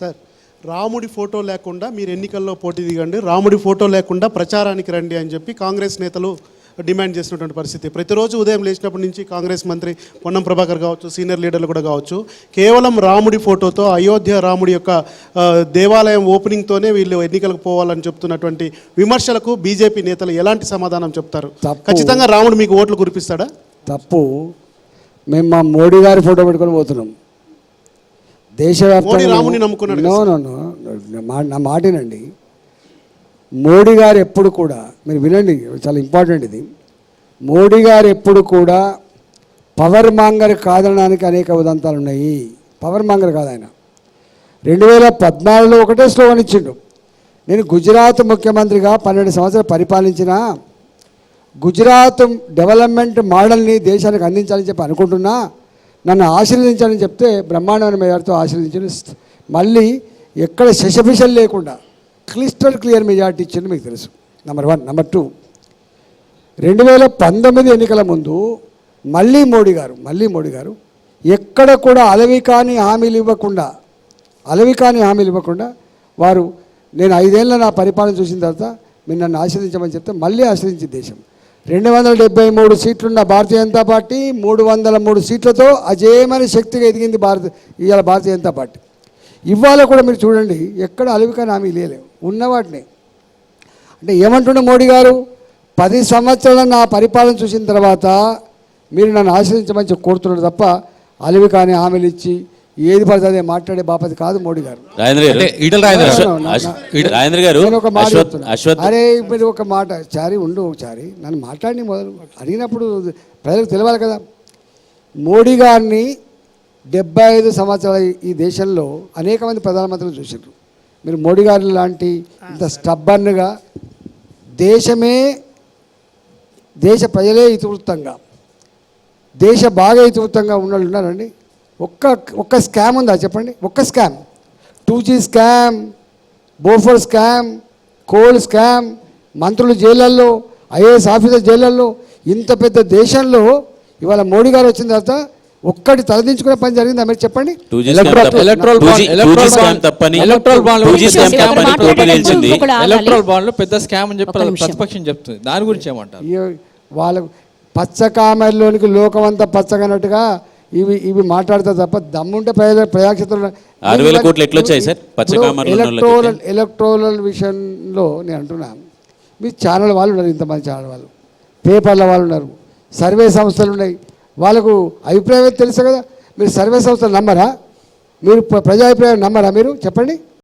Sir రాముడి photo లేకుండా మీరు ఎన్నికల్లో పోటీ దిగండి రాముడి ఫోటో లేకుండా ప్రచారానికి రండి అని చెప్పి కాంగ్రెస్ నేతలు డిమాండ్ చేసినటువంటి పరిస్థితి. ప్రతిరోజు ఉదయం లేచినప్పటి నుంచి కాంగ్రెస్ మంత్రి పొన్నం ప్రభాకర్ కావచ్చు సీనియర్ లీడర్లు కూడా కావచ్చు కేవలం రాముడి ఫోటోతో అయోధ్య రాముడి యొక్క దేవాలయం ఓపెనింగ్తోనే వీళ్ళు ఎన్నికలకు పోవాలని చెప్తున్నటువంటి విమర్శలకు బీజేపీ నేతలు ఎలాంటి సమాధానం చెప్తారు. ఖచ్చితంగా రాముడు మీకు ఓట్లు కురిపిస్తాడా? తప్పు. మేము మా మోడీ గారి ఫోటో పెట్టుకొని పోతున్నాం. దేశవ్యాప్తంగా నో నో నో మా- నా మాటేనండి. మోడీ గారు ఎప్పుడు కూడా మీరు వినండి చాలా ఇంపార్టెంట్ ఇది. మోడీ గారు ఎప్పుడు కూడా పవర్ మాంగర్ కాదనడానికి అనేక ఉదంతాలు ఉన్నాయి. పవర్ మాంగర్ కాదు ఆయన. రెండు వేల పద్నాలుగులో ఒకటే స్లోగన్ ఇచ్చిండు. నేను గుజరాత్ ముఖ్యమంత్రిగా పన్నెండు సంవత్సరాలు పరిపాలించిన గుజరాత్ డెవలప్మెంట్ మోడల్ని దేశానికి అందించాలని చెప్పి అనుకుంటున్నా. నన్ను ఆశీర్వదించాలని చెప్తే బ్రహ్మాండమైన మెజార్టీతో ఆశీర్వదించాను మళ్ళీ ఎక్కడ శశభిషలు లేకుండా క్లిస్టర్ క్లియర్ మెజార్టీ ఇచ్చింది మీకు తెలుసు. నెంబర్ వన్ నెంబర్ టూ రెండు వేల పంతొమ్మిది ఎన్నికల ముందు మళ్ళీ మోడీ గారు మళ్ళీ మోడీ గారు ఎక్కడ కూడా అలవి కాని హామీలు ఇవ్వకుండా అలవి కాని హామీలు ఇవ్వకుండా వారు నేను ఐదేళ్ళ నా పరిపాలన చూసిన తర్వాత మీరు నన్ను ఆశ్రదించమని చెప్తే మళ్ళీ ఆశ్రయించి దేశం. రెండు వందల డెబ్బై మూడు సీట్లున్న భారతీయ జనతా పార్టీ మూడు వందల మూడు సీట్లతో అజేయమైన శక్తిగా ఎదిగింది భారత ఇవాళ భారతీయ జనతా పార్టీ. ఇవాళ కూడా మీరు చూడండి ఎక్కడ అలవికని హామీ లేలేవు ఉన్న వాటిని అంటే ఏమంటుండే మోడీ గారు? పది సంవత్సరాల నా పరిపాలన చూసిన తర్వాత మీరు నన్ను ఆశ్రయించమని చెప్పి తప్ప అలివి కానీ హామీలు ఇచ్చి ఏది పడితే అదే మాట్లాడే బాపతి కాదు మోడీ గారు. రాజేంద్ర అరే మీరు ఒక మాట చారి ఉండు చారి నన్ను మాట్లాడి మొదలు అడిగినప్పుడు ప్రజలకు తెలియాలి కదా. మోడీ గారిని డెబ్బై ఐదు సంవత్సరాల ఈ దేశంలో అనేక మంది ప్రధానమంత్రులు చూసారు మీరు మోడీ గారి లాంటి ఇంత స్టబ్బన్గా దేశమే దేశ ప్రజలే ఇతివృత్తంగా దేశ బాగా ఇతివృత్తంగా ఉన్న వాళ్ళు ఉన్నారండి. ఒక్క ఒక్క స్కామ్ ఉందా చెప్పండి? ఒక్క scam. Two G scam Bofors scam coal scam మంత్రులు జైళ్ళల్లో ఐఏఎస్ ఆఫీసర్ జైళ్ళల్లో ఇంత పెద్ద దేశంలో ఇవాళ మోడీ గారు వచ్చిన తర్వాత ఒక్కటి తలదించుకునే పని జరిగిందా? మీరు చెప్పండి. ఎలక్ట్రల్ బాండ్లు పెద్ద స్కామ్ అని చెప్పి. ప్రతిపక్షం చెప్తుంది. దాని గురించి ఏమంటారు? వాళ్ళకు పచ్చ కామెర్లోనికి లోకమంతా పచ్చగనట్టుగా ఇవి ఇవి మాట్లాడతా తప్ప దమ్ముంటే ప్రజల ప్రజాక్షేత్రంలో ఆరు వేల కోట్లు ఎట్లా వచ్చాయి సార్? పచ్చ కామెర్లో ఉన్న వాళ్ళకి? ఎలక్ట్రోల్ ఎలక్ట్రోల్ విషయంలో నేను అంటున్నా. మీ ఛానల్ వాళ్ళు ఉన్నారు ఇంతమంది ఛానల్ వాళ్ళు. పేపర్ల వాళ్ళు ఉన్నారు. సర్వే సంస్థలు ఉన్నాయి. వాళ్ళకు అభిప్రాయం తెలుసు కదా. మీరు సర్వే సంస్థలు నమ్మరా? మీరు ప్ర- ప్రజా అభిప్రాయం నమ్మరా మీరు? చెప్పండి.